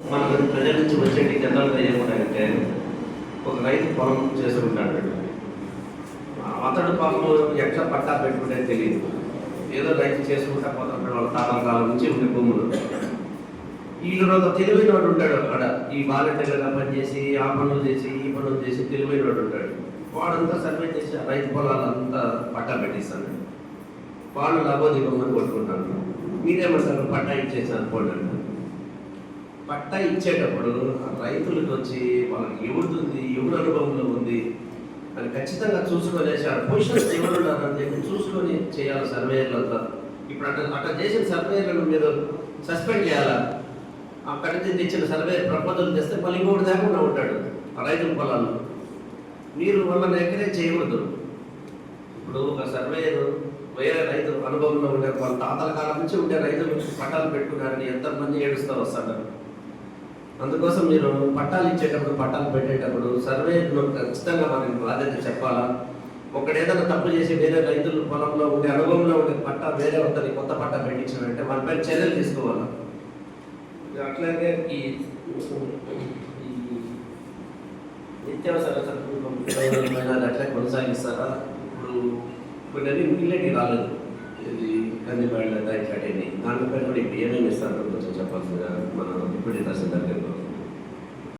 మన ప్రజల నుంచి వచ్చేటి జనరల్గా ఏమున్నాయంటే ఒక రైతు పొలం చేసుకుంటాడు అతడు పాపం ఎట్లా పట్టా పెట్టుకుంటే తెలియదు. ఏదో రైతు చేసుకుంటా పోతాడు వాళ్ళ తాతల కాలం నుంచి ఉండే భూములు. వీళ్ళు ఒక తెలివైన వాడు ఉంటాడు అక్కడ. ఈ వాలంటీర్గా పనిచేసి ఆ పనులు చేసి ఈ పనులు చేసి తెలివైన వాడు ఉంటాడు. వాడంతా సర్వే చేసి ఆ రైతు పొలాలంతా పట్టా పెట్టిస్తాడు. వాళ్ళు లబోదిగమని కొట్టుకుంటాను మీరేమంటారు? పట్టా ఇచ్చేసి అనుకోండి. పట్టా ఇచ్చేటప్పుడు ఆ రైతులకు వచ్చి వాళ్ళకి ఎవరిది ఎవడు అనుభవంలో ఉంది అని ఖచ్చితంగా చూసుకొనేసి ఆ పొజిషన్స్ ఎవరు ఉన్నారని చెప్పి చూసుకొని చేయాలి సర్వేయర్లంతా ఇప్పుడు అట్లా అట్లా చేసిన సర్వేయర్లను మీరు సస్పెండ్ చేయాలా? అక్కడి నుంచి తెచ్చిన సర్వే ప్రపోజల్ చేస్తే మళ్ళీ ఇంకోటి లేకుండా ఉంటాడు ఆ రైతుల పొలాల్లో. మీరు వాళ్ళని ఎక్కడే చేయకూడదు. ఇప్పుడు ఒక సర్వేయర్ వేరే రైతు అనుభవంలో ఉండే వాళ్ళ తాతల కాలం నుంచి ఉండే రైతులు పట్టాలు పెట్టుకున్నారని ఎంతమంది ఏడుస్తూ వస్తారు అందుకోసం మీరు పట్టాలు ఇచ్చేటప్పుడు పట్టాలు పెట్టేటప్పుడు సర్వే ఖచ్చితంగా మనకి బాధ్యత చెప్పాలా? ఒకడు ఏదైనా తప్పు చేసి వేరే రైతుల పొలంలో ఉండే అనుభవంలో ఉండే పట్టా వేరే ఉందని కొత్త పట్టా పెట్టించారంటే మన పైన చర్యలు తీసుకోవాలి? అట్లాగే ఈ నిత్యావసర సరుకులు అట్లా కొనసాగిస్తారా? ఇప్పుడు కొన్ని మిగిలినవి రాలేదు. ఇది కందిపాళ్ళ ఇట్లాంటివి దానిపైన కూడా ఇప్పుడు ఏమేమి ఇస్తారు? కొంచెం చెప్పాల్సిందిగా మన డిప్యూటీ తహసీల్దార్ గారు.